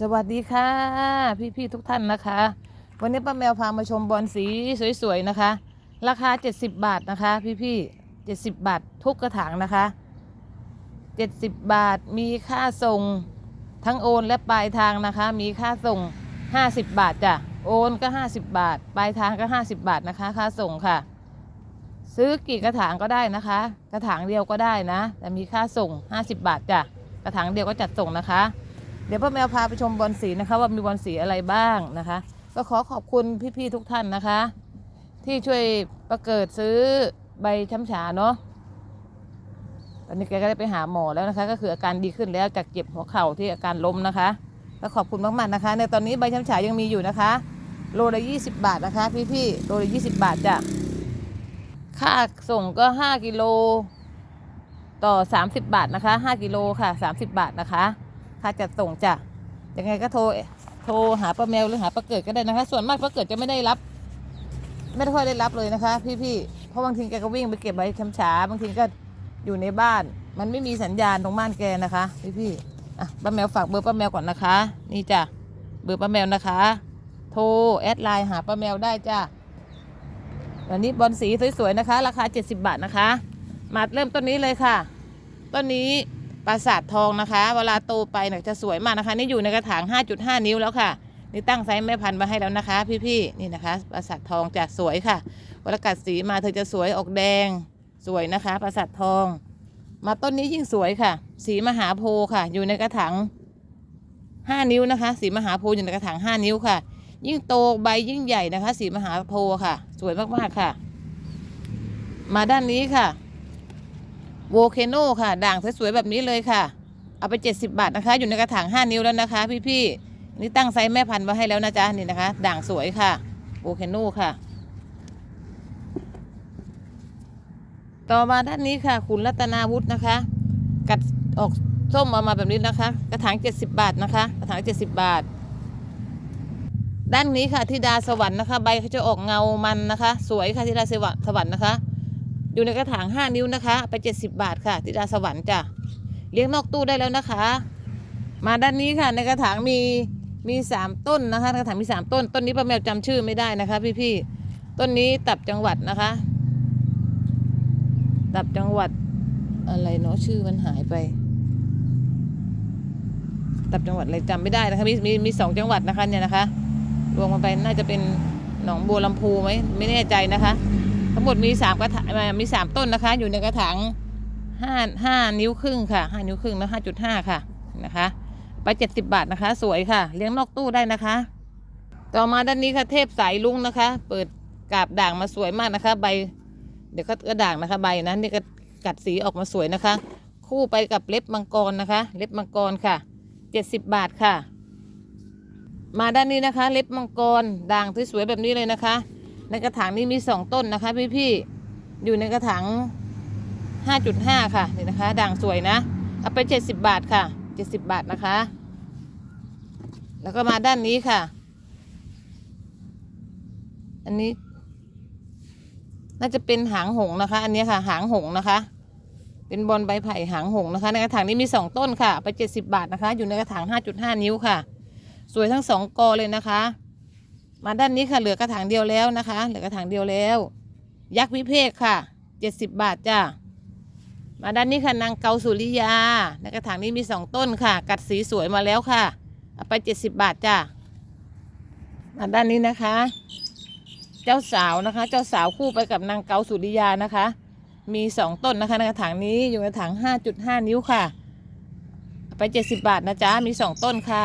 สวัสดีค่ะ พี่ๆทุกท่านนะคะ วันนี้ป้าแมวพามาชมบอลสีสวยๆนะคะ ราคา 70 บาทนะคะ พี่ๆ70 บาททุกกระถางนะคะ 70 บาทมีค่าส่งทั้งโอนและปลายทางนะคะ มีค่าส่ง 50 บาทจ้ะโอนก็ 50 บาท ปลายทางก็ 50 บาทนะคะ ค่าส่งค่ะ ซื้อกี่กระถางก็ได้นะคะ กระถางเดียวก็ได้นะ แต่มีค่าส่ง 50 บาทจ้ะกระถางเดียวก็จัดส่งนะคะ เดี๋ยวป้าแมวพาไปชมบอลสีนะคะว่ามีบอลสีอะไรบ้างนะคะ ก็ขอขอบคุณพี่ๆทุกท่านนะคะ ที่ช่วยประเกิดซื้อใบช้ำฉาเนาะตอนนี้แกก็ได้ไปหาหมอแล้วนะคะ ก็คืออาการดีขึ้นแล้วจากเจ็บหัวเข่าที่อาการล้มนะคะก็ขอบคุณมากๆนะคะ ในตอนนี้ใบช้ำฉายังมีอยู่นะคะ โลละ20บาทนะคะ พี่ๆโลละ20บาทจ้ะค่าส่งก็5กิโลต่อ30บาทนะคะ5กิโลค่ะ30บาทนะคะ ค่าจัดส่งจ้ะยังไงก็โทรโทรหาป้าแมวหรือหาป้าเกิดก็ได้นะคะ ส่วนมากป้าเกิดจะไม่ได้รับ ไม่ได้ค่อยได้รับเลยนะคะ พี่ๆเพราะบางทีแกก็วิ่งไปเก็บไว้ช้ำช้าบางทีก็อยู่ในบ้าน มันไม่มีสัญญาณตรงบ้านแกนะคะ พี่ๆอะป้าแมวฝากเบอร์ป้าแมวก่อนนะคะ นี่จ้ะเบอร์ป้าแมวนะคะ โทรแอดไลน์หาป้าแมวได้จ้ะวันนี้บอลสีสวยๆนะคะ ราคา 70 บาทนะคะ มาเริ่มต้นนี้เลยค่ะ ต้นนี้ ปราสาททองนะคะ เวลาโตไปเนี่ยจะสวยมากนะคะ นี่อยู่ในกระถาง 5.5 นิ้วแล้วค่ะ นี่ตั้งไซส์แม่พันธุ์มาให้แล้วนะคะ พี่ๆนี่นะคะ ปราสาททองจะสวยค่ะเวลากัดสีมาเธอจะสวยออกแดง สวยนะคะ ปราสาททอง มาต้นนี้ยิ่งสวยค่ะ สีมหาโพค่ะ อยู่ในกระถาง5นิ้วนะคะ สีมหาโพอยู่ในกระถาง5นิ้วค่ะ ยิ่งโตใบยิ่งใหญ่นะคะ สีมหาโพค่ะ สวยมากๆค่ะ มาด้านนี้ค่ะ โวเคโนค่ะ ด่างสวยๆแบบนี้เลยค่ะ เอาไป 70 บาทนะคะ อยู่ในกระถาง 5 นิ้วแล้วนะคะ พี่ๆนี่ตั้งไซส์แม่พันธุ์ไว้ให้แล้วนะจ๊ะนี่นะคะ ด่างสวยค่ะโวเคโนค่ะ ต่อมาด้านนี้ค่ะ คุณรัตนาวุฒินะคะ กัดออกส้มออกมาแบบนี้นะคะ กระถาง 70 บาทนะคะ กระถาง 70 บาท ด้านนี้ค่ะธิดาสวรรค์นะคะ ใบเขาจะออกเงามันนะคะ สวยค่ะธิดาสวรรค์สวรรค์นะคะ อยู่ในกระถาง 5 นิ้วนะคะ ไป 70 บาทค่ะธิดาสวรรค์จ้ะเลี้ยงนอกตู้ได้แล้วนะคะ มาด้านนี้ค่ะ ในกระถางมีมีสามต้นนะคะกระถางมีสามต้น ต้นนี้ป้าแมวจำชื่อไม่ได้นะคะ พี่ๆต้นนี้ตับจังหวัดนะคะ ตับจังหวัดอะไรเนาะชื่อมันหายไป ตับจังหวัดอะไรจำไม่ได้นะคะมีมีมีสองจังหวัดนะคะเนี่ยนะคะ รวมกันไปน่าจะเป็นหนองบัวลำพูไหมไม่แน่ใจนะคะ ทั้งหมดมีสามกระถางมีสามต้นนะคะ อยู่ในกระถางห้าห้านิ้วครึ่งค่ะห้านิ้วครึ่งแล้วห้าจุดห้าค่ะนะคะไปเจ็ดสิบบาทนะคะ สวยค่ะ เลี้ยงนอกตู้ได้นะคะ ต่อมาด้านนี้ค่ะเทพสายลุงนะคะ เปิดกาบด่างมาสวยมากนะคะ ใบ เดี๋ยวก็กระด่างนะคะใบนะนี่ก็กัดสีออกมาสวยนะคะ คู่ไปกับเล็บมังกรนะคะ เล็บมังกรค่ะเจ็ดสิบบาทค่ะ มาด้านนี้นะคะ เล็บมังกรด่างสวยๆแบบนี้เลยนะคะ ในกระถางนี้มีสองต้นนะคะ พี่ๆอยู่ในกระถางห้าจุดห้าค่ะนี่นะคะ ด่างสวยนะเอาไปเจ็ดสิบบาทค่ะเจ็ดสิบบาทนะคะ แล้วก็มาด้านนี้ค่ะ อันนี้ น่าจะเป็นหางหงนะคะ อันนี้ค่ะ หางหงนะคะ เป็นบอลใบไผ่หางหงนะคะ ในกระถางนี้มีสองต้นค่ะ ไปเจ็ดสิบาทนะคะ อยู่ในกระถางห้าจุดห้านิ้วค่ะ สวยทั้งสองกอเลยนะคะ มาด้านนี้ค่ะเหลือกระถางเดียวแล้วนะคะ เหลือกระถางเดียวแล้ว ยักษ์วิเภกค่ะเจ็ดสิบบาทจ้ามาด้านนี้ค่ะนางเกาสุริยาในกระถางนี้มีสองต้นค่ะ กัดสีสวยมาแล้วค่ะเอาไปเจ็ดสิบบาทจ้ามาด้านนี้นะคะ เจ้าสาวนะคะ เจ้าสาวคู่ไปกับนางเกาสุริยานะคะ มีสองต้นนะคะในกระถางนี้อยู่ในกระถางห้าจุดห้านิ้วค่ะเอาไปเจ็ดสิบบาทนะจ๊ะมีสองต้นค่ะ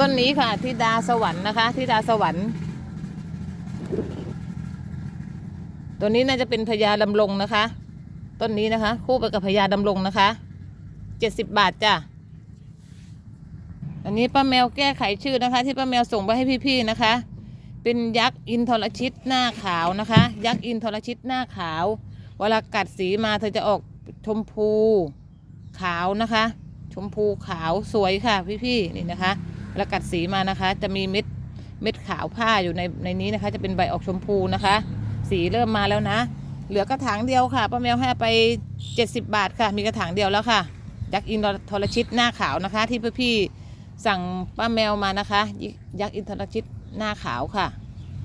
ต้นนี้ค่ะทิดาสวรรค์นะคะทิดาสวรรค์ ตัวนี้น่าจะเป็นพญาดำรงนะคะ ต้นนี้นะคะ คู่ไปกับพญาดำรงนะคะเจ็ดสิบบาทจ้ะอันนี้ป้าแมวแก้ไขชื่อนะคะ ที่ป้าแมวส่งไปให้พี่ๆนะคะ เป็นยักษ์อินทรชิตหน้าขาวนะคะ ยักษ์อินทรชิตหน้าขาว เวลากัดสีมาเธอจะออกชมพูขาวนะคะ ชมพูขาวสวยค่ะพี่ๆนี่นะคะ เวลากัดสีมานะคะ จะมีเม็ดเม็ดขาวผ้าอยู่ในในนี้นะคะ จะเป็นใบออกชมพูนะคะ สีเริ่มมาแล้วนะ เหลือกระถางเดียวค่ะป้าแมวให้ไป 70 บาทค่ะ มีกระถางเดียวแล้วค่ะยักษ์อินทรชิตหน้าขาวนะคะ ที่พี่ๆสั่งป้าแมวมานะคะยิยักษ์อินทรชิตหน้าขาวค่ะ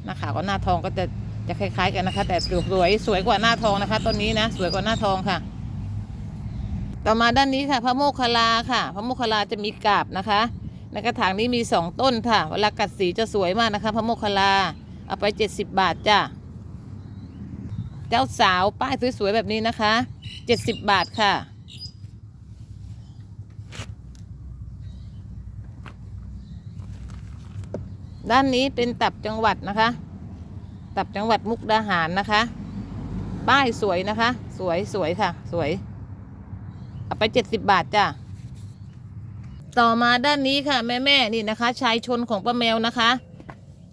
หน้าขาวกับหน้าทองก็จะจะคล้ายๆกันนะคะ แต่สวยสวยกว่าหน้าทองนะคะต้นนี้นะสวยกว่าหน้าทองค่ะ ต่อมาด้านนี้ค่ะพระโมคคัลลาค่ะ พระโมคคัลลาจะมีกาบนะคะ ในกระถางนี้มีสองต้นค่ะ เวลากัดสีจะสวยมากนะคะพระโมคคัลลา เอาไป 70 บาทจ้ะ เจ้าสาวป้ายสวยๆแบบนี้นะคะ 70 บาทค่ะ ด้านนี้เป็นตับจังหวัดนะคะ ตับจังหวัดมุกดาหารนะคะ ป้ายสวยนะคะ สวยสวยค่ะ สวย เอาไป 70 บาทจ้ะ ต่อมาด้านนี้ค่ะแม่แม่นี่นะคะ ชายชนของป้าแมวนะคะ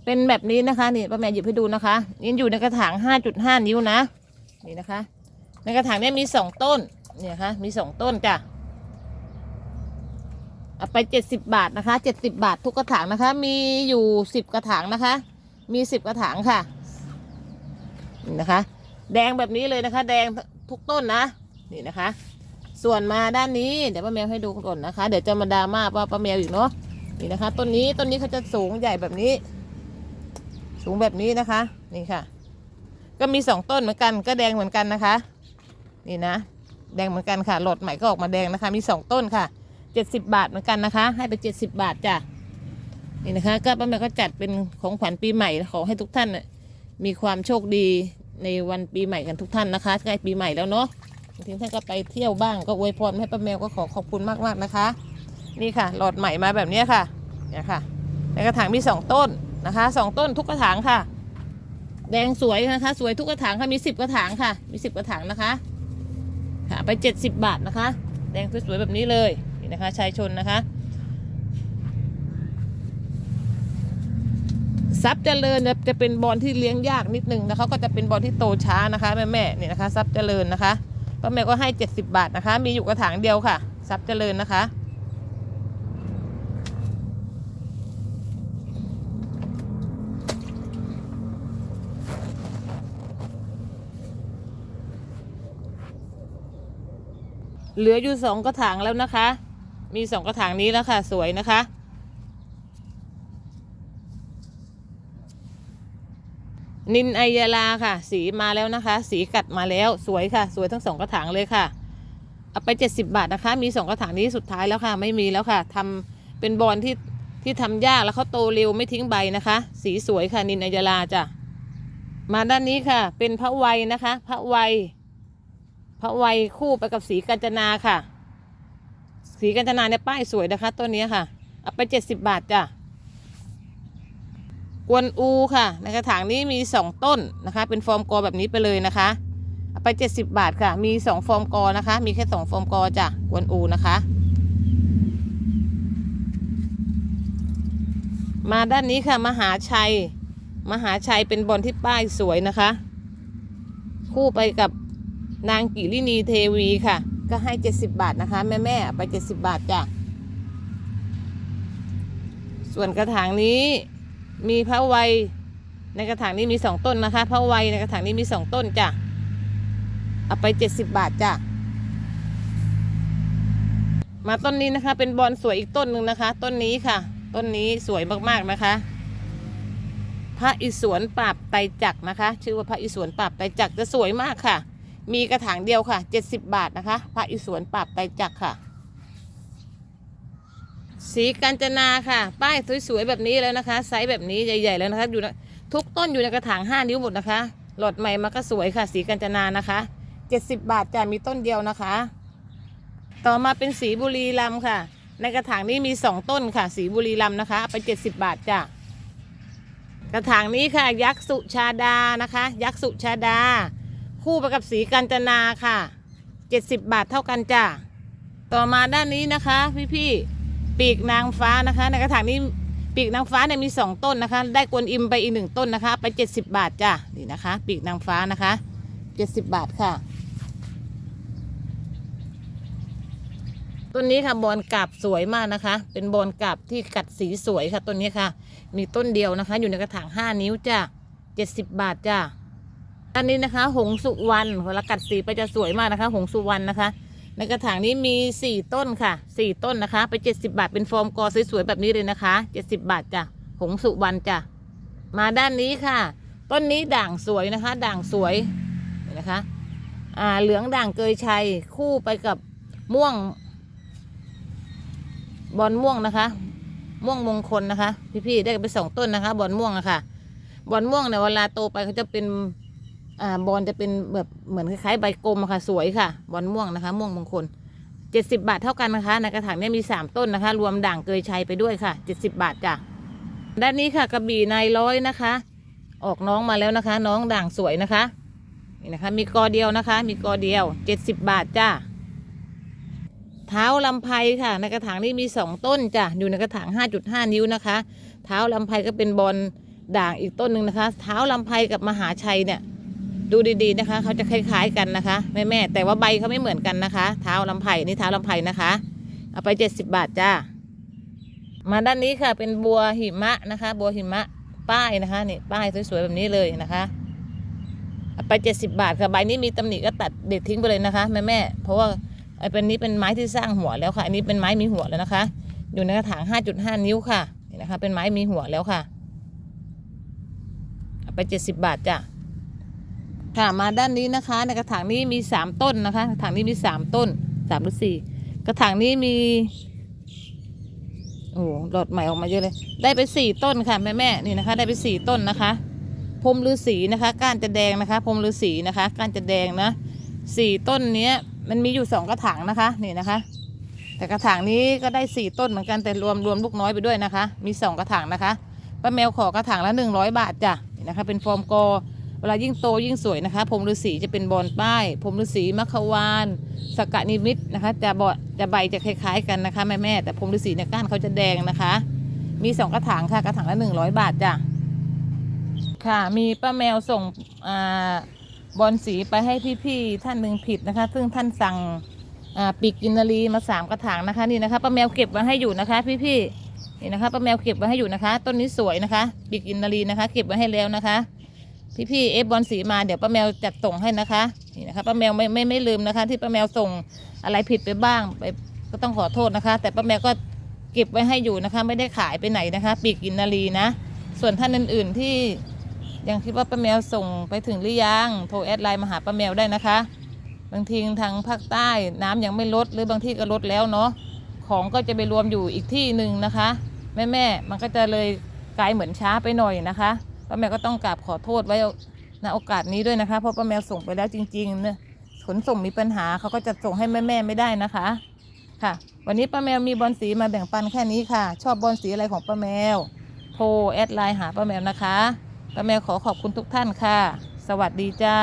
เป็นแบบนี้นะคะนี่ป้าแมวหยิบให้ดูนะคะนี่อยู่ในกระถาง 5.5 นิ้วนะนี่นะคะ ในกระถางเนี้มีสองต้นเนี่ยค่ะมีสองต้นจ้ะเอาไป70บาทนะคะ70บาททุกกระถางนะคะ มีอยู่10กระถางนะคะ มี10กระถางค่ะนี่นะคะ แดงแบบนี้เลยนะคะ แดงทุกต้นนะ นี่นะคะ ส่วนมาด้านนี้เดี๋ยวป้าแมวให้ดูก่อนนะคะ เดี๋ยวจะมาดราม่าว่าป้าแมวอีกเนาะนี่นะคะต้นนี้ต้นนี้เขาจะสูงใหญ่แบบนี้ สูงแบบนี้นะคะ นี่ค่ะ ก็มีสองต้นเหมือนกัน ก็แดงเหมือนกันนะคะ นี่นะ แดงเหมือนกันค่ะหลอดใหม่ก็ออกมาแดงนะคะ มีสองต้นค่ะเจ็ดสิบบาทเหมือนกันนะคะ ให้ไปเจ็ดสิบบาทจ้ะนี่นะคะ ก็ป้าแมวก็จัดเป็นของขวัญปีใหม่ขอให้ทุกท่านมีความโชคดีในวันปีใหม่กันทุกท่านนะคะใกล้ปีใหม่แล้วเนาะ ทีท่านก็ไปเที่ยวบ้างก็อวยพรให้ป้าแมวก็ขอขอบคุณมากมากนะคะ นี่ค่ะ หลอดใหม่มาแบบนี้ค่ะเนี่ยค่ะ ในกระถางมีสองต้นนะคะสองต้นทุกกระถางค่ะ แดงสวยนะคะ สวยทุกกระถางค่ะมีสิบกระถางค่ะ มีสิบกระถางนะคะค่ะไปเจ็ดสิบบาทนะคะ แดงสวยๆแบบนี้เลยนี่นะคะชายชนนะคะซับเจริญจะเป็นบอลที่เลี้ยงยากนิดนึงนะคะก็จะเป็นบอลที่โตช้านะคะแม่แม่ๆนี่นะคะซับเจริญนะคะ ป้าแมวก็ให้ 70 บาทนะคะ มีอยู่กระถางเดียวค่ะทรัพย์เจริญนะคะเหลืออยู่สองกระถางแล้วนะคะ มีสองกระถางนี้แล้วค่ะ สวยนะคะ นินไอยาลาค่ะ สีมาแล้วนะคะ สีกัดมาแล้วสวยค่ะ สวยทั้งสองกระถางเลยค่ะ เอาไปเจ็ดสิบาทนะคะ มีสองกระถางนี้สุดท้ายแล้วค่ะ ไม่มีแล้วค่ะทำเป็นบอลที่ที่ทำยากแล้วเขาโตเร็วไม่ทิ้งใบนะคะ สีสวยค่ะนินไอยาลาจ้ะมาด้านนี้ค่ะ เป็นพระวัยนะคะพระวัยพระวัยคู่ไปกับสีกัญจนาค่ะ สีกัญจนาเนี่ยป้ายสวยนะคะต้นนี้ค่ะ เอาไปเจ็ดสิบาทจ้ะ กวนอูค่ะ ในกระถางนี้มี 2 ต้นนะคะ เป็นฟอร์มกอแบบนี้ไปเลยนะคะเอาไป 70 บาทค่ะ มี 2 ฟอร์มกอนะคะ มีแค่ 2 ฟอร์มกอจ้ะกวนอูนะคะ มาด้านนี้ค่ะ มหาชัย มหาชัยเป็นบอลที่ป้ายสวยนะคะ คู่ไปกับนางกิรินีเทวีค่ะ ก็ให้ 70 บาทนะคะ แม่แม่ๆเอาไป 70 บาทจ้ะส่วนกระถางนี้ มีพระวัยในกระถางนี้มีสองต้นนะคะพระวัยในกระถางนี้มีสองต้นจ้ะเอาไปเจ็ดสิบบาทจ้ะมาต้นนี้นะคะ เป็นบอลสวยอีกต้นหนึ่งนะคะ ต้นนี้ค่ะ ต้นนี้สวยมากๆนะคะ พระอิศวรปราบไตจักนะคะ ชื่อว่าพระอิศวรปราบไตจักจะสวยมากค่ะ มีกระถางเดียวค่ะเจ็ดสิบบาทนะคะ พระอิศวรปราบไตจักค่ะ สีกัญจนาค่ะ ป้ายสวยๆแบบนี้แล้วนะคะ ไซส์แบบนี้ใหญ่ๆแล้วนะคะอยู่ในทุกต้นอยู่ในกระถาง5นิ้วหมดนะคะ หลอดใหม่มาก็สวยค่ะ สีกัญจนานะคะ70บาทจะมีต้นเดียวนะคะ ต่อมาเป็นสีบุรีรัมค่ะ ในกระถางนี้มี2ต้นค่ะ สีบุรีรัมนะคะเอาไป70บาทจ้ะกระถางนี้ค่ะ ยักษ์สุชาดานะคะ ยักษ์สุชาดา คู่ไปกับสีกัญจนาค่ะ70บาทเท่ากันจ้ะต่อมาด้านนี้นะคะ พี่ๆ ปีกนางฟ้านะคะ ในกระถางนี้ปีกนางฟ้าเนี่ยมีสองต้นนะคะ ได้กวนอิมไปอีกหนึ่งต้นนะคะ ไปเจ็ดสิบบาทจ้ะนี่นะคะ ปีกนางฟ้านะคะเจ็ดสิบบาทค่ะต้นนี้ค่ะบอลกาบสวยมากนะคะ เป็นบอลกาบที่กัดสีสวยค่ะต้นนี้ค่ะ มีต้นเดียวนะคะ อยู่ในกระถางห้านิ้วจ้ะเจ็ดสิบบาทจ้ะอันนี้นะคะ หงสุวรรณเวลากัดสีไปจะสวยมากนะคะ หงสุวรรณนะคะ ในกระถางนี้มีสี่ต้นค่ะสี่ต้นนะคะ ไปเจ็ดสิบาท เป็นฟอร์มกอสวยๆแบบนี้เลยนะคะเจ็ดสิบาทจ้ะ หงสุวรรณจ้ะ มาด้านนี้ค่ะ ต้นนี้ด่างสวยนะคะ ด่างสวยนะคะ อ่า เหลืองด่างเกยชัย คู่ไปกับม่วง บอลม่วงนะคะ ม่วงมงคลนะคะ พี่ๆ ได้ไปสองต้นนะคะ บอลม่วงอะค่ะ บอลม่วงเนี่ยเวลาโตไปเขาจะเป็น อ่าบอลจะเป็นแบบเหมือนคล้ายๆใบกลมค่ะสวยค่ะ บอลม่วงนะคะ ม่วงมงคลเจ็ดสิบาทเท่ากันนะคะ ในกระถางเนี่ยมีสามต้นนะคะ รวมด่างเกยชัยไปด้วยค่ะเจ็ดสิบาทจ้ะด้านนี้ค่ะกระบี่นายร้อยนะคะ ออกน้องมาแล้วนะคะ น้องด่างสวยนะคะนี่นะคะ มีกอเดียวนะคะ มีกอเดียวเจ็ดสิบบาทจ้ะเท้าลำไพค่ะ ในกระถางนี้มีสองต้นจ้ะอยู่ในกระถางห้าจุดห้านิ้วนะคะ เท้าลำไพก็เป็นบอลด่างอีกต้นหนึ่งนะคะ เท้าลำไพกับมหาชัยเนี่ย ดูดีๆนะคะ เขาจะคล้าย ๆกันนะคะแม่แม่ๆแต่ว่าใบเขาไม่เหมือนกันนะคะ เท้าลำไผ่นี่เท้าลำไผ่นะคะ เอาไปเจ็ดสิบบาทจ้ามาด้านนี้ค่ะเป็นบัวหิมะนะคะ บัวหิมะป้ายนะคะนี่ป้ายสวยๆแบบนี้เลยนะคะเอาไปเจ็ดสิบบาทค่ะใบนี้มีตำหนิก็ตัดเด็ดทิ้งไปเลยนะคะแม่แม่ๆเพราะว่าไอ้เป็นนี้เป็นไม้ที่สร้างหัวแล้วค่ะ อันนี้เป็นไม้มีหัวแล้วนะคะ อยู่ในกระถางห้าจุดห้านิ้วค่ะนี่นะคะ เป็นไม้มีหัวแล้วค่ะเอาไปเจ็ดสิบบาทจ้ะ ค่ะมาด้านนี้นะคะ ในกระถางนี้มีสามต้นนะคะกระถางนี้มีสามต้นสามหรือสี่กระถางนี้มีโอ้หลอดใหม่ออกมาเยอะเลย ได้ไปสี่ต้นค่ะแม่แม่นี่นะคะ ได้ไปสี่ต้นนะคะพรมฤาษีนะคะก้านจะแดงนะคะพรมฤาษีนะคะก้านจะแดงนะสี่ต้นเนี้ยมันมีอยู่สองกระถางนะคะนี่นะคะ แต่กระถางนี้ก็ได้สี่ต้นเหมือนกันแต่รวมรวมลูกน้อยไปด้วยนะคะ มีสองกระถางนะคะป้าแมวขอกระถางละหนึ่งร้อยบาทจ้ะนี่นะคะ เป็นฟอร์มกอ เวลายิ่งโตยิ่งสวยนะคะพรมฤาษีจะเป็นบอลป้ายพรมฤาษีมัคควานสกกะนิมิตนะคะจะบอจะใบจะคล้าย ๆ กันนะคะแม่แม่แต่พรมฤาษีเนี่ยก้านเขาจะแดงนะคะ มีสองกระถางค่ะกระถางละหนึ่งร้อยบาทจ้ะค่ะมีป้าแมวส่งอบอลสีไปให้พี่ๆท่านหนึ่งผิดนะคะ ซึ่งท่านสั่งปีกกินนารีมาสามกระถางนะคะนี่นะคะป้าแมวเก็บไว้ให้อยู่นะคะ พี่ๆนี่นะคะป้าแมวเก็บไว้ให้อยู่นะคะ ต้นนี้สวยนะคะปีกกินนารีนะคะ เก็บไว้ให้แล้วนะคะ พี่พี่เอฟบอลสีมาเดี๋ยวป้าแมวจัดส่งให้นะคะนี่นะคะป้าแมวไม่ไม่ไม่ลืมนะคะ ที่ป้าแมวส่งอะไรผิดไปบ้างไปก็ต้องขอโทษนะคะ แต่ป้าแมวก็เก็บไว้ให้อยู่นะคะ ไม่ได้ขายไปไหนนะคะ ปีกอินนารีนะ ส่วนท่านอื่น ๆที่ยังคิดว่าป้าแมวส่งไปถึงหรือยังโทรแอดไลน์มาหาป้าแมวได้นะคะ บางทีทางภาคใต้น้ำยังไม่ลดหรือบางที่ก็ลดแล้วเนาะของก็จะไปรวมอยู่อีกที่หนึ่งนะคะ แม่แม่มันก็จะเลยกลายเหมือนช้าไปหน่อยนะคะ ป้าแมวก็ต้องกราบขอโทษไว้ณโอกาสนี้ด้วยนะคะ เพราะป้าแมวส่งไปแล้วจริงๆเนี่ยขนส่งมีปัญหาเขาก็จะส่งให้แม่แม่ไม่ได้นะคะ ค่ะ วันนี้ป้าแมวมีบอลสีมาแบ่งปันแค่นี้ค่ะ ชอบบอลสีอะไรของป้าแมว โทรแอดไลน์หาป้าแมวนะคะป้าแมวขอขอบคุณทุกท่านค่ะ สวัสดีจ้า